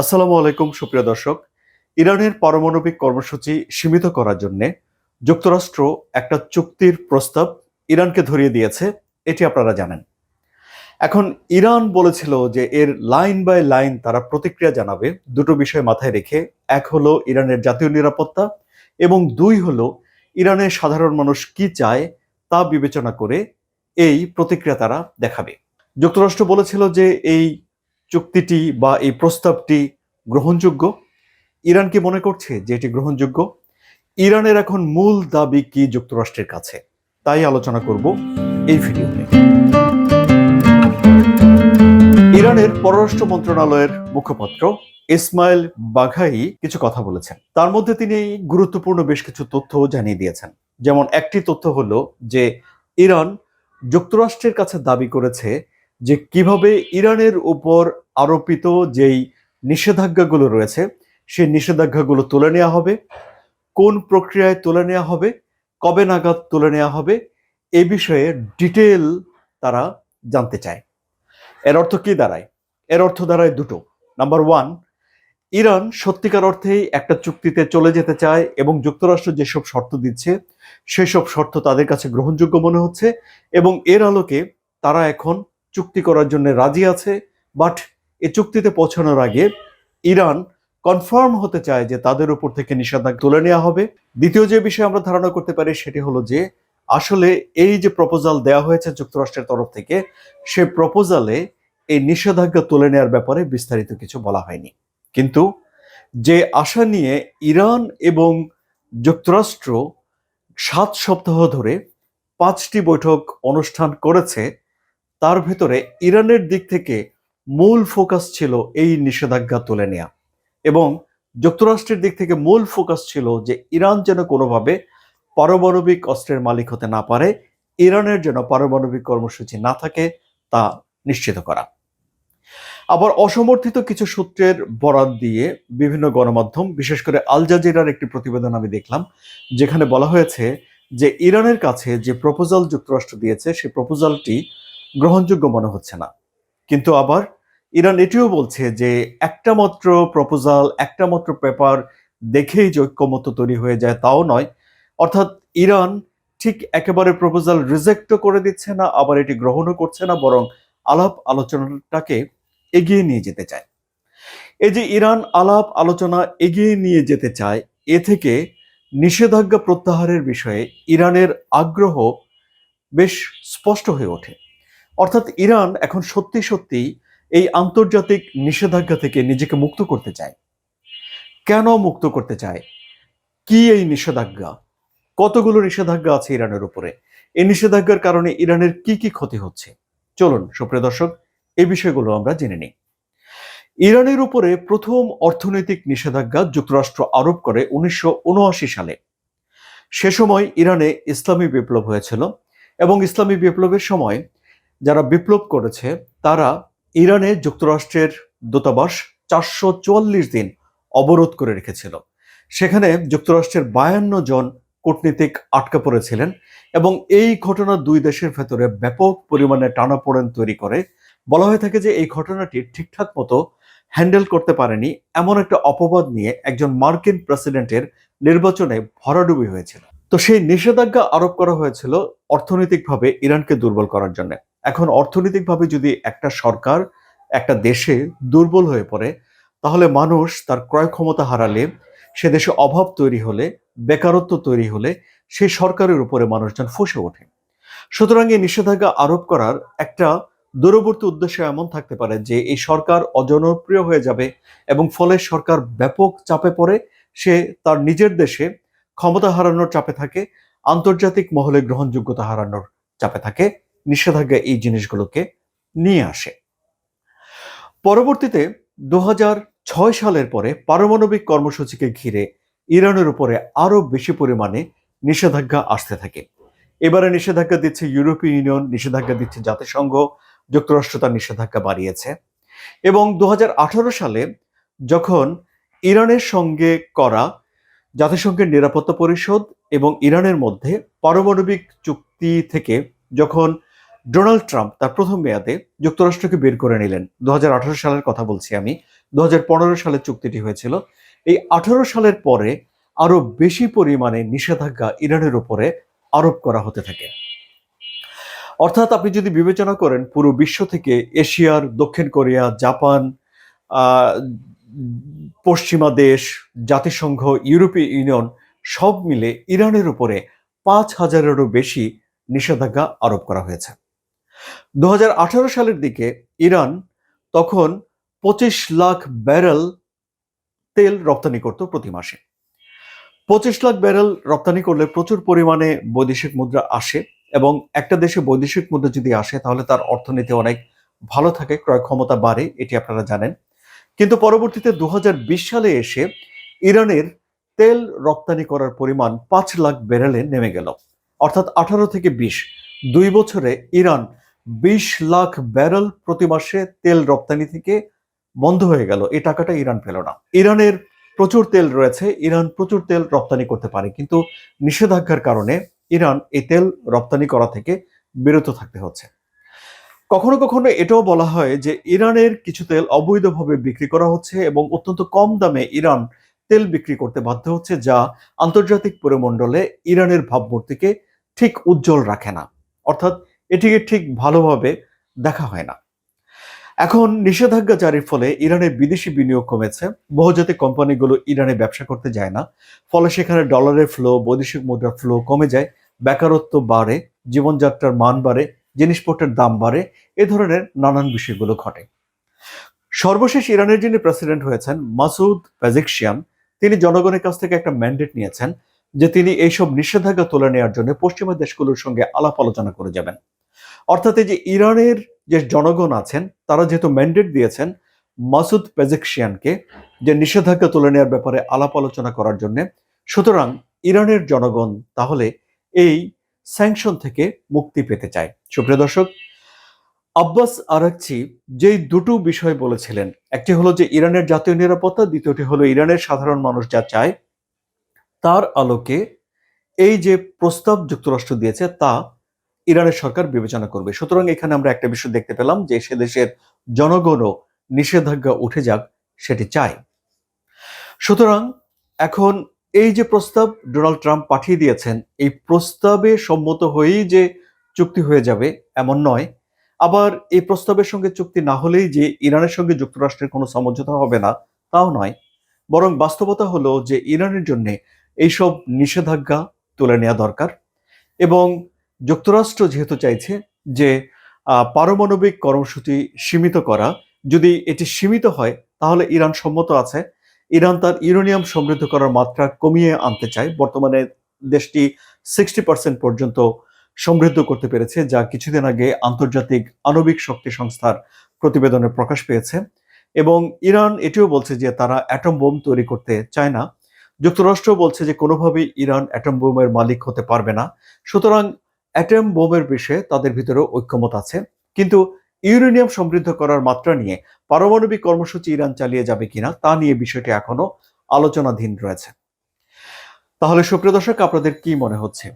আসসালামু আলাইকুম, সুপ্রিয় দর্শক। ইরানের পারমাণবিক কর্মসূচি সীমিত করার জন্য যুক্তরাষ্ট্র একটা চুক্তির প্রস্তাব ইরানকে ধরিয়ে দিয়েছে, এটি আপনারা জানেন। এখন ইরান বলেছিল যে এর লাইন বাই লাইন তারা প্রতিক্রিয়া জানাবে, দুটো বিষয় মাথায় রেখে, এক হলো ইরানের জাতীয় নিরাপত্তা এবং দুই হলো ইরানের সাধারণ মানুষ কি চায় তা বিবেচনা করে এই প্রতিক্রিয়া তারা দেখাবে। যুক্তরাষ্ট্র বলেছিল যে এই চুক্তিটি বা এই প্রস্তাবটি গ্রহণযোগ্য? ইরান কি মনে করছে যে এটি গ্রহণযোগ্য? ইরানের এখন মূল দাবি কি যুক্তরাষ্ট্রের কাছে? তাই আলোচনা করব এই ভিডিওতে ইরানের পররাষ্ট্র মন্ত্রণালয়ের মুখপাত্র ইসমাইল বাঘাই কিছু কথা বলেছেন। তার মধ্যে তিনি গুরুত্বপূর্ণ বেশ কিছু তথ্য জানিয়ে দিয়েছেন। যেমন একটি তথ্য হলো যে ইরান যুক্তরাষ্ট্রের কাছে দাবি করেছে যে কীভাবে ইরানের উপর আরোপিত যেই নিষেধাজ্ঞাগুলো রয়েছে, সেই নিষেধাজ্ঞাগুলো তুলে নেওয়া হবে, কোন প্রক্রিয়ায় তুলে নেওয়া হবে, কবে নাগাদ তুলে নেওয়া হবে, এ বিষয়ে ডিটেল তারা জানতে চায়। এর অর্থ কি দাঁড়ায়? এর অর্থ দাঁড়ায় দুটো। নাম্বার ওয়ান, ইরান সত্যিকার অর্থেই একটা চুক্তিতে চলে যেতে চায় এবং যুক্তরাষ্ট্র যেসব শর্ত দিচ্ছে, সেসব শর্ত তাদের কাছে গ্রহণযোগ্য মনে হচ্ছে এবং এর আলোকে তারা এখন চুক্তি করার জন্য রাজি আছে বাট এই চুক্তিতে পৌঁছানোর আগে ইরান কনফার্ম হতে চায় যে তাদের উপর থেকে নিষেধাজ্ঞা তুলে নেওয়া হবে। দ্বিতীয় যে বিষয়ে আমরা ধারণা করতে পারি সেটি হলো যে, আসলে এই যে প্রপোজাল দেওয়া হয়েছে যুক্তরাষ্ট্রের তরফ থেকে, সে প্রপোজালে এই নিষেধাজ্ঞা তুলে নেওয়ার ব্যাপারে বিস্তারিত কিছু বলা হয়নি। কিন্তু যে আশা নিয়ে ইরান এবং যুক্তরাষ্ট্র সাত সপ্তাহ ধরে পাঁচটি বৈঠক অনুষ্ঠান করেছে তার ভেতরে ইরানের দিক থেকে মূল ফোকাস ছিল এই নিষেধাজ্ঞা তুলে নেওয়া এবং যুক্তরাষ্ট্রের দিক থেকে মূল ফোকাস ছিল যে ইরান যেন কোনোভাবে পারমাণবিক অস্ত্রের মালিক হতে না পারে, ইরানের যেন পারমাণবিক কর্মসূচি না থাকে তা নিশ্চিত করা। আবার অসমর্থিত কিছু সূত্রের বরাত দিয়ে বিভিন্ন গণমাধ্যম, বিশেষ করে আল জাজিরার একটি প্রতিবেদন আমি দেখলাম, যেখানে বলা হয়েছে যে ইরানের কাছে যে প্রপোজাল যুক্তরাষ্ট্র দিয়েছে সেই প্রপোজালটি গ্রহণযোগ্য মনে হচ্ছে না। কিন্তু আবার ইরান এটিও বলছে যে একটা মাত্র প্রপোজাল একটা মাত্র পেপার দেখেই যে তৈরি হয়ে যায় তাও নয়। অর্থাৎ ইরান ঠিক একেবারে প্রপোজাল রিজেক্টও করে দিচ্ছে না, আবার এটি গ্রহণও করছে না, বরং আলাপ আলোচনাটাকে এগিয়ে নিয়ে যেতে চায়। এই যে ইরান আলাপ আলোচনা এগিয়ে নিয়ে যেতে চায়, এ থেকে নিষেধাজ্ঞা প্রত্যাহারের বিষয়ে ইরানের আগ্রহ বেশ স্পষ্ট হয়ে ওঠে। অর্থাৎ ইরান এখন সত্যি সত্যি এই আন্তর্জাতিক নিষেধাজ্ঞা থেকে নিজেকে মুক্ত করতে চায়। কেন মুক্ত করতে চায়? কি এই নিষেধাজ্ঞা? কতগুলো নিষেধাজ্ঞা আছে ইরানের উপরে? এই নিষেধাজ্ঞার কারণে ইরানের কি কি ক্ষতি হচ্ছে? চলুন, সুপ্রিয় দর্শক, এই বিষয়গুলো আমরা জেনে নিই। ইরানের উপরে প্রথম অর্থনৈতিক নিষেধাজ্ঞা যুক্তরাষ্ট্র আরোপ করে উনিশশো উনআশি সালে। সে সময় ইরানে ইসলামী বিপ্লব হয়েছিল এবং ইসলামী বিপ্লবের সময় যারা বিপ্লব করেছে, তারা ইরানে যুক্তরাষ্ট্রের দূতাবাস চারশো চুয়াল্লিশ দিন অবরোধ করে রেখেছিল। সেখানে যুক্তরাষ্ট্রের বায়ান্ন জন কূটনীতিক আটকা পড়েছিলেন এবং এই ঘটনা দুই দেশের ভেতরে ব্যাপক পরিমাণে টানাপোড়েন তৈরি করে। বলা হয়ে থাকে যে, এই ঘটনাটি ঠিকঠাক মতো হ্যান্ডেল করতে পারেনি, এমন একটা অপবাদ নিয়ে একজন মার্কিন প্রেসিডেন্টের নির্বাচনে ভরাডুবি হয়েছিল। তো সেই নিষেধাজ্ঞা আরোপ করা হয়েছিল অর্থনৈতিকভাবে ইরানকে দুর্বল করার জন্য। এখন অর্থনৈতিকভাবে যদি একটা সরকার একটা দেশে দুর্বল হয়ে পড়ে, তাহলে মানুষ তার ক্রয় ক্ষমতা হারালে, সে দেশে অভাব তৈরি হলে, বেকারত্ব তৈরি হলে, সেই সরকারের উপরে মানুষজন ফুসে ওঠে। সুতরাং এই নিষেধাজ্ঞা আরোপ করার একটা দূরবর্তী উদ্দেশ্য এমন থাকতে পারে যে, এই সরকার অজনপ্রিয় হয়ে যাবে এবং ফলে সরকার ব্যাপক চাপে পড়ে, সে তার নিজের দেশে ক্ষমতা হারানোর চাপে থাকে, আন্তর্জাতিক মহলে গ্রহণযোগ্যতা হারানোর চাপে থাকে। নিষেধাজ্ঞা এই জিনিসগুলোকে নিয়ে আসে। পরবর্তীতে দু ছয় সালের পরে পারমাণবিক কর্মসূচিকে ঘিরে ইরানের উপরে আরও বেশি পরিমাণে নিষেধাজ্ঞা আসতে থাকে। এবারে নিষেধাজ্ঞা দিচ্ছে ইউরোপীয় ইউনিয়ন, নিষেধাজ্ঞা দিচ্ছে জাতিসংঘ, যুক্তরাষ্ট্র তার নিষেধাজ্ঞা বাড়িয়েছে। এবং দু হাজার আঠারো সালে যখন ইরানের সঙ্গে করা জাতিসংঘের নিরাপত্তা পরিষদ এবং ইরানের মধ্যে পারমাণবিক চুক্তি থেকে যখন ডোনাল্ড ট্রাম্প তার প্রথম মেয়াদে যুক্তরাষ্ট্রকে বের করে নিলেন। দু হাজার আঠারো সালের কথা বলছি আমি। দু সালের চুক্তিটি হয়েছিল। এই আঠারো সালের পরে আরও বেশি পরিমাণে নিষেধাজ্ঞা ইরানের উপরে আরোপ করা হতে থাকে। অর্থাৎ আপনি যদি বিবেচনা করেন, পুরো বিশ্ব থেকে এশিয়ার, দক্ষিণ কোরিয়া, জাপান পশ্চিমা দেশ, জাতিসংঘ, ইউরোপীয় ইউনিয়ন সব মিলে ইরানের উপরে পাঁচ হাজারেরও বেশি নিষেধাজ্ঞা আরোপ করা হয়েছে। দু হাজার আঠারো সালের দিকে ইরান তখন পঁচিশ লাখ ব্যারেল তেল রপ্তানি করত প্রতি মাসে। পঁচিশ লাখ ব্যারেল রপ্তানি করলে প্রচুর পরিমাণে বৈদেশিক মুদ্রা আসে এবং একটা দেশে বৈদেশিক মুদ্রা যদি আসে, তাহলে তার অর্থনীতি অনেক ভালো থাকে, ক্রয় ক্ষমতা বাড়ে, এটি আপনারা জানেন। কিন্তু পরবর্তীতে দু হাজার বিশ সালে এসে ইরানের তেল রপ্তানি করার পরিমাণ পাঁচ লাখ ব্যারেলে নেমে গেল। অর্থাৎ আঠারো থেকে বিশ, দুই বছরে ইরান বিশ লাখ ব্যারেল প্রতি মাসে তেল রপ্তানি থেকে বন্ধ হয়ে গেল। এই টাকাটা ইরান পেল না। ইরানের প্রচুর তেল রয়েছে। ইরান প্রচুর তেল রপ্তানি করতে পারে। কিন্তু নিষেধাজ্ঞার কারণে ইরান এই তেল রপ্তানি করা থেকে বিরত থাকতে হচ্ছে। কখনো কখনো এটাও বলা হয় যে ইরানের কিছু তেল অবৈধভাবে বিক্রি করা হচ্ছে এবং অত্যন্ত কম দামে ইরান তেল বিক্রি করতে বাধ্য হচ্ছে, যা আন্তর্জাতিক পরিমণ্ডলে ইরানের ভাবমূর্তিকে ঠিক উজ্জ্বল রাখে না। অর্থাৎ এটিকে ঠিক ভালোভাবে দেখা হয় না। এখন নিষেধাজ্ঞা জারির ফলে ইরানের বিদেশি বিনিয়োগ কমেছে। বহুজাতিক কোম্পানিগুলো ইরানে ব্যবসা করতে যায় না। ফলে সেখানে ডলারের ফ্লো বৈদেশিক মুদ্রার ফ্লো কমে যায়। বেকারত্ব বাড়ে, জীবনযাত্রার মান বাড়ে, জিনিসপত্রের দাম বাড়ে, এ ধরনের নানান বিষয়গুলো ঘটে। সর্বশেষ ইরানের যিনি প্রেসিডেন্ট হয়েছেন, মাসুদ পেজিকশিয়ান, তিনি জনগণের কাছ থেকে একটা ম্যান্ডেট নিয়েছেন যে তিনি এইসব নিষেধাজ্ঞা তুলে নেওয়ার জন্য পশ্চিমা দেশগুলোর সঙ্গে আলাপ আলোচনা করে যাবেন। অর্থাৎ এই যে ইরানের যে জনগণ আছেন, তারা যেহেতু ম্যান্ডেট দিয়েছেন মাসুদ পেজেকশিয়ানকে যে নিষেধাজ্ঞা তুলে নেওয়ার ব্যাপারে আলাপ আলোচনা করার জন্য, সুতরাং ইরানের জনগণ তাহলে এই স্যাংশন থেকে মুক্তি পেতে চায়। সুপ্রিয় দর্শক, আব্বাস আরাকচি যেই দুটো বিষয় বলেছিলেন, একটি হলো যে ইরানের জাতীয় নিরাপত্তা, দ্বিতীয়টি হলো ইরানের সাধারণ মানুষ যা চায়, তার আলোকে এই যে প্রস্তাব যুক্তরাষ্ট্র দিয়েছে তা ইরানের সরকার বিবেচনা করবে। সুতরাং এখানে আমরা একটা বিষয় দেখতে পেলাম যে সে দেশের জনগণও নিষেধাজ্ঞা উঠে যাক, সেটি চায়। সুতরাং এখন এই যে প্রস্তাব ডোনাল্ড ট্রাম্প পাঠিয়ে দিয়েছেন, এই প্রস্তাবে সম্মত হয়েই যে চুক্তি হয়ে যাবে এমন নয়। আবার এই প্রস্তাবের সঙ্গে চুক্তি না হলেই যে ইরানের সঙ্গে যুক্তরাষ্ট্রের কোনো সমঝোতা হবে না, তাও নয়। বরং বাস্তবতা হলো যে ইরানের জন্য এইসব নিষেধাজ্ঞা তুলে নেওয়া দরকার এবং যুক্তরাষ্ট্র যেহেতু চাইছে যে পারমাণবিক কর্মসূচি সীমিত করা, যদি এটি সীমিত হয়, তাহলে ইরান সম্মত আছে। ইরান তার ইউরেনিয়াম সমৃদ্ধ করার মাত্রা কমিয়ে আনতে চায়। বর্তমানে দেশটি সিক্সটি পার্সেন্ট পর্যন্ত সমৃদ্ধ করতে পেরেছে, যা কিছুদিন আগে আন্তর্জাতিক আণবিক শক্তি সংস্থার প্রতিবেদনে প্রকাশ পেয়েছে। এবং ইরান এটিও বলছে যে, তারা অ্যাটম বোম তৈরি করতে চায় না। যুক্তরাষ্ট্র বলছে যে, কোনোভাবেই ইরান অ্যাটম বোমের মালিক হতে পারবে না। সুতরাং অ্যাটম বোমের বিষয়ে তাদের ভিতরে ঐক্যমত আছে। কিন্তু ইউরেনিয়াম সমৃদ্ধ করার মাত্রা নিয়ে পারমাণবিক কর্মসূচি ইরান চালিয়ে যাবে কিনা তা নিয়ে বিষয়টি এখনও আলোচনাধীন রয়েছে। তাহলে সুপ্রিয় দর্শক, আপনাদের কি মনে হচ্ছে?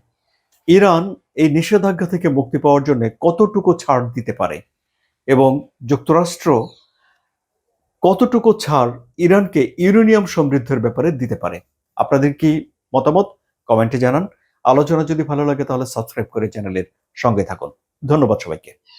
ইরান এই নিষেধাজ্ঞা থেকে মুক্তি পাওয়ার জন্য কতটুকু ছাড় দিতে পারে? এবং যুক্তরাষ্ট্র কতটুকু ছাড় ইরানকে ইউরেনিয়াম সমৃদ্ধের ব্যাপারে দিতে পারে? আপনাদের কি মতামত? কমেন্টে জানান। আলোচনা যদি ভালো লাগে তাহলে সাবস্ক্রাইব করে চ্যানেলের সঙ্গে থাকুন। ধন্যবাদ সবাইকে।